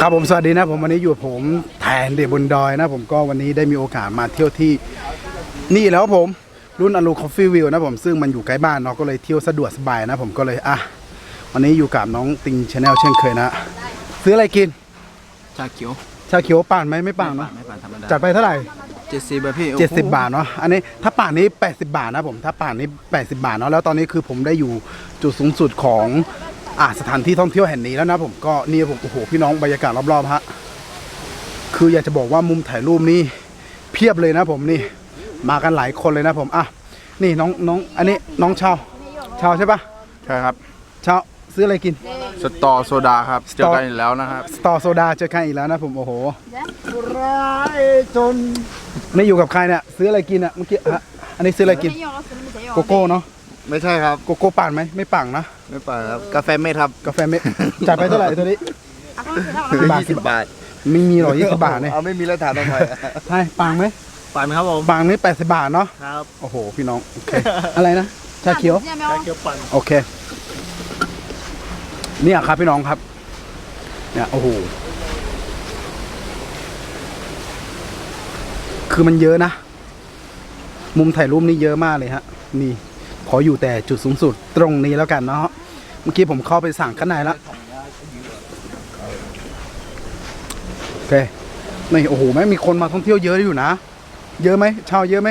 ครับผมสวัสดีนะผมวันนี้อยู่กับผมแทนเดบนดอยนะผมก็วันนี้ได้มีโอกาสมาเที่ยวที่นี่แล้วผมรุ่นอลูคอฟฟี่วิวนะผมซึ่งมันอยู่ใกล้บ้านเนาะก็เลยเที่ยวสะดวกสบายนะผมก็เลยอะวันนี้อยู่กับน้องติงชาแนลเช่นเคยนะ ซื้ออะไรกิน ชาเขียวชาเขียวป่านไหมไม่ป่านเนาะไม่ป่านธรรมดาจัดไปเท่าไหร่เจ็ดสิบแบบพี่เจ็ดสิบบาทเนาะอันนี้ถ้าป่านนี้80บาทนะผมถ้าป่านนี้80บาทเนาะแล้วตอนนี้คือผมได้อยู่จุดสูงสุดของ อ่าสถานที่ท่องเที่ยวแห่งนี้แล้วนะผมก็นี่ผมโอ้โหพี่น้องบรรยากาศรอบๆฮะคืออยากจะบอกว่ามุมถ่ายรูปนี่เพียบเลยนะผมนี่มากันหลายคนเลยนะผมอะนี่น้องน้องอันนี้น้องชาวชาวใช่ปะใช่ครับชาวซื้ออะไรกิน สตอโซดาครับสเจตออกันอีกแล้วนะครับสตอโซดาเจอกันอีกแล้วนะผมโอ้โหร้ายจนไม่อยู่กับใครเนี่ยซื้ออะไรกินอะเมื่อกี้ฮะอันนี้ซื้ออะไรกินโกโก้เนาะไม่ใช่ครับโกโก้ป่านไหมไม่ป่างนะ ไม่ป่าครับ กาแฟเม็ดครับกาแฟเม็ดจ่ายไปเท่าไหร่ตัวนี้บาท ยี่สิบบาทไม่มีหรอกยี่สิบบาทเนี่ยเอาไม่มีแล้วถามทำไมใช่ปังไหมป่านครับผมปังนี่แปดสิบบาทเนาะครับโอ้โหพี่น้องโอเคอะไรนะชาเขียวเกี่ยวปั่นโอเค เนี่ยครับพี่น้องครับ เนี่ยโอ้โห คือมันเยอะนะ มุมถ่ายรูปนี่เยอะมากเลยฮะ นี่ ขออยู่แต่จุดสูงสุดตรงนี้แล้วกันเนาะ เมื่อกี้ผมเข้าไปสั่งข้างในแล้วโอเคนี่โอ้โหแม่งมีคนมาท่องเที่ยวเยอะอยู่นะ เยอะไหมชาวเยอะไหม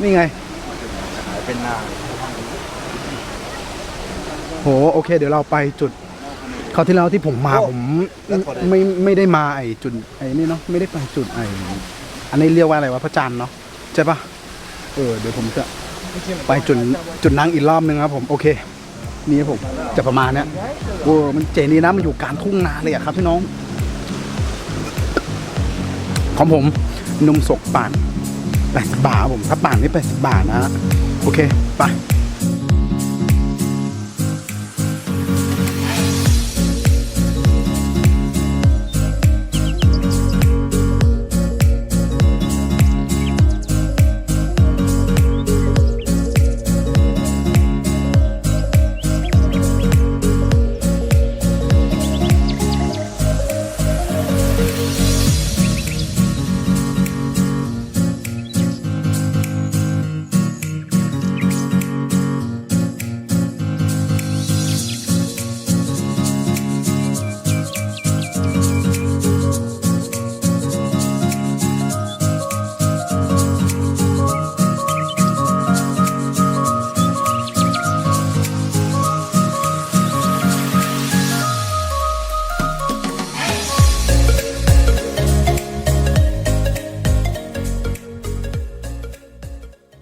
นี่ไงเป็นนาโหโอเค เดี๋ยวเราไปจุดคราวที่แล้วที่ผมมาผมไม่ไม่ได้มาไอจุดไอนี่เนาะไม่ได้ไปจุดไออันนี้เรียกว่าอะไรวะพระจันทร์เนาะใช่ปะเออเดี๋ยวผมจะ ไปจุดจุดนั่งอีกรอบนึงครับผมโอเค นี่ครับผมจะประมาณเนี้ยโอ้มันเจ๋งดีนะมันอยู่กลางทุ่งนาเลยอะครับพี่น้อง ของผมนมสกป่าน80บาทผมถ้าป่านนี่80บาทนะโอเคไป